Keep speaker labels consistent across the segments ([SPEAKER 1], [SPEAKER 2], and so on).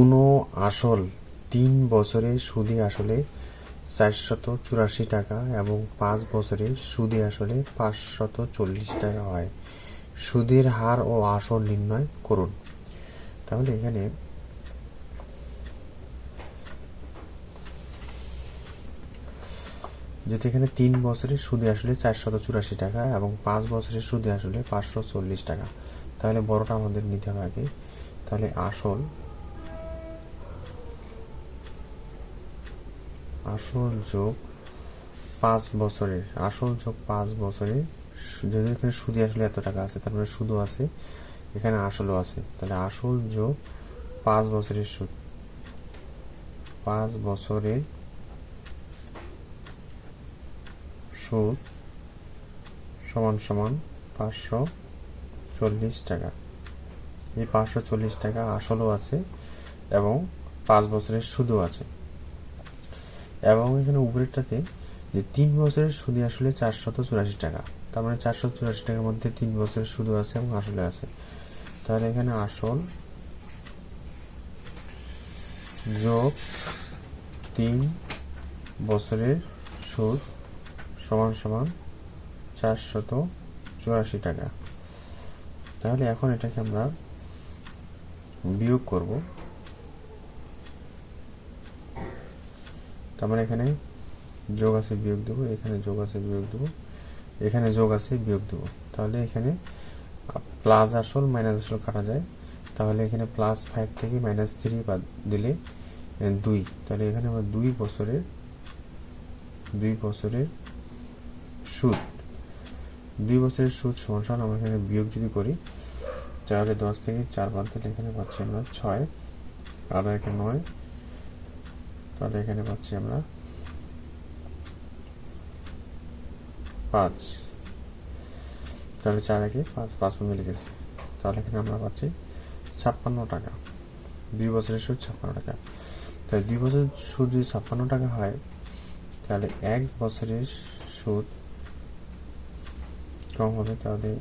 [SPEAKER 1] কোনো আসল তিন বছরে সুদে আসলে চারশত চুরাশি টাকা এবং পাঁচ বছরে সুদে আসলে পাঁচশত চল্লিশ টাকা হয়। সুদের হার ও আসল নির্ণয় করুন। তাহলে এখানে যেহেতু এখানে তিন বছরের সুদে আসলে চারশত চুরাশি টাকা এবং পাঁচ বছরের সুদে আসলে পাঁচশো চল্লিশ টাকা, তাহলে বড়টা আমাদের নিতে হবে আগে। তাহলে আসল আসল যোগ পাঁচ বছরের, আসল যোগ পাঁচ বছরের, যদি এখানে সুদে আসলে এত টাকা আছে, তারপরে সুদও আছে, এখানে আসলও আছে, তাহলে আসল যোগ পাঁচ বছরের সুদ। পাঁচ বছরের সুদ সমান সমান পাঁচশো চল্লিশ টাকা। এই পাঁচশো চল্লিশ টাকা আসলও আছে এবং পাঁচ বছরের সুদও আছে। এবং এখানে উপরেরটাতে যে তিন বছরের সুদে আসলে চারশত চুরাশি টাকা। তার মানে চারশো চুরাশি টাকার মধ্যে তিন বছরের সুদও আছে এবং আসলে আছে। তাহলে এখানে আসল যোগ তিন বছরের সুদ সমান সমান চারশত চুরাশি টাকা। তাহলে এখন এটাকে আমরা বিয়োগ করব। তার মানে এখানে যোগ আছে, বিয়োগ দেবো। এখানে যোগ আছে, বিয়োগ দেবো। এখানে যোগ আছে, বিয়োগ দেবো। তাহলে এখানে প্লাস আসল মাইনাস আসল কাটা যায়। তাহলে এখানে প্লাস ফাইভ থেকে মাইনাস থ্রি বাদ দিলে দুই। তাহলে এখানে আমরা দুই বছরের দুই বছরের সুদ। দুই বছরের সুদ সমান আমরা এখানে বিয়োগ যদি করি, তাহলে দশ থেকে চার বাদ দিলে এখানে পাচ্ছি আমরা ছয়। আর এখানে নয়। তাহলে এখানে পাচ্ছি আমরা। পাঁচ। তাহলে চার একে পাঁচ পাঁচ মিলে গেছে। তাহলে এখানে আমরা পাচ্ছি ছাপ্পান্ন টাকা। দুই বছরের সুদ ছাপ্পান্ন টাকা। তাহলে দুই বছরের সুদ যদি ছাপ্পান্ন টাকা হয়, তাহলে এক বছরের সুদ কম হবে, তাহলে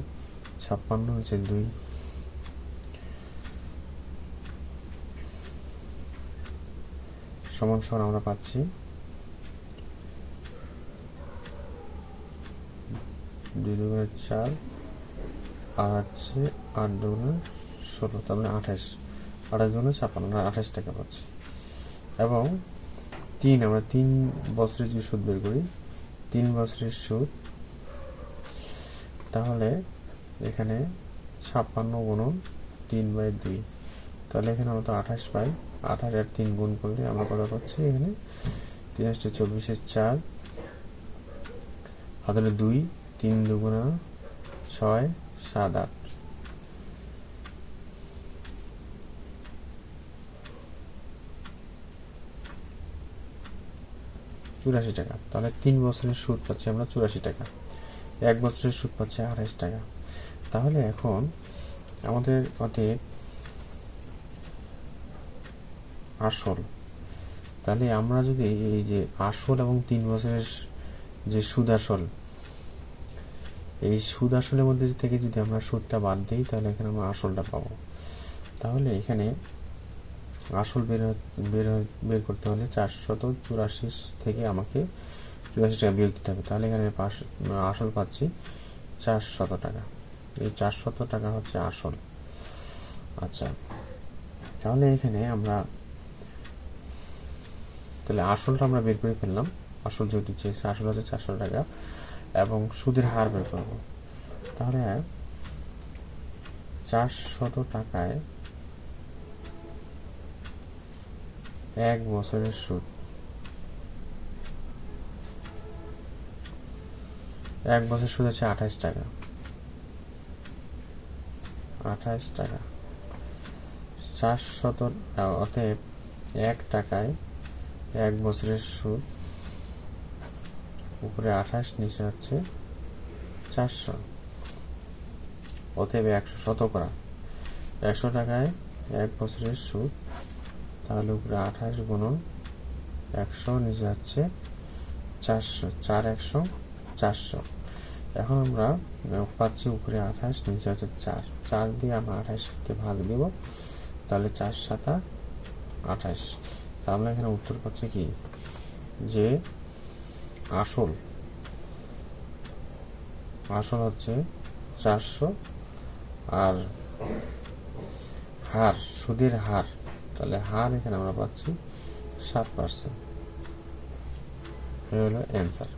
[SPEAKER 1] ছাপ্পান্ন হচ্ছে দুই। সমান সমান আমরা পাচ্ছি। দুই দুগুণে চার আর হচ্ছে আট দুগুণে ষোলো, তার মানে আঠাশ। আঠাশ দুগুণে ছাপ্পান্ন না আঠাশ টাকা পাচ্ছি। এবং তিন, আমরা তিন বছরের যে সুদ বের করি, তিন বছরের সুদ, তাহলে এখানে ছাপ্পান্ন গুণন তিন বাই দুই। তাহলে এখানে আমরা তো আঠাশ পাই। আঠাশ আর তিন গুণ করলে আমরা কত পাচ্ছি এখানে? তিন আসছে চব্বিশের চার। হাতলে দুই, তিন দুগুণা ছয়, সাত আট। চুরাশি টাকা। তাহলে তিন বছরের সুদ পাচ্ছি আমরা চুরাশি টাকা। এক বছরের সুদ পাচ্ছি আঠাশ টাকা। তাহলে এখন আমাদের অতএব আসল। তাহলে আমরা যদি এই যে আসল এবং তিন বছরের যে সুদ আসল এই সুদ আসলের মধ্যে থেকে যদি আমরা সুদটা বাদ দিই, তাহলে এখানে আমরা আসলটা পাবো। তাহলে এখানে আসল বের বের বের করতে হলে চারশত চুরাশি থেকে আমাকে চুরাশি টাকা বিয়োগ দিতে হবে। তাহলে এখানে আসল পাচ্ছি চারশত টাকা। এই চারশত টাকা হচ্ছে আসল। আচ্ছা তাহলে এখানে আমরা তাহলে আসলটা আমরা বের করে ফেললাম। আসল যেহেতু চেয়েছে, আসল হচ্ছে চারশো টাকা। এবং সুদের হার বের করব। তাহলে চারশত টাকায় এক বছরের সুদ। এক বছর সুদ হচ্ছে আঠাশ টাকা। আঠাশ টাকা। চারশত, অতএব এক টাকায় এক বছরের সুদ। উপরে আঠাশ, নিচে হচ্ছে চারশো। অতএব একশো শতকরা একশো টাকায় এক বছরের সুদ। তাহলে উপরে আঠাশ গুণন একশো, নিচে হচ্ছে চারশো। চার একশো, চারশো। এখন আমরা পাচ্ছি উপরে আঠাশ, নিচে হচ্ছে চার। চার দিয়ে আমরা আঠাশকে ভাগ দিব। তাহলে চার সাতা আঠাশ। আমরা এখানে উত্তর পাচ্ছি কি? যে আসল আসল হচ্ছে চারশো আর হার, সুদের হার। তাহলে হার এখানে আমরা পাচ্ছি সাত পার্সেন্ট হলো অ্যান্সার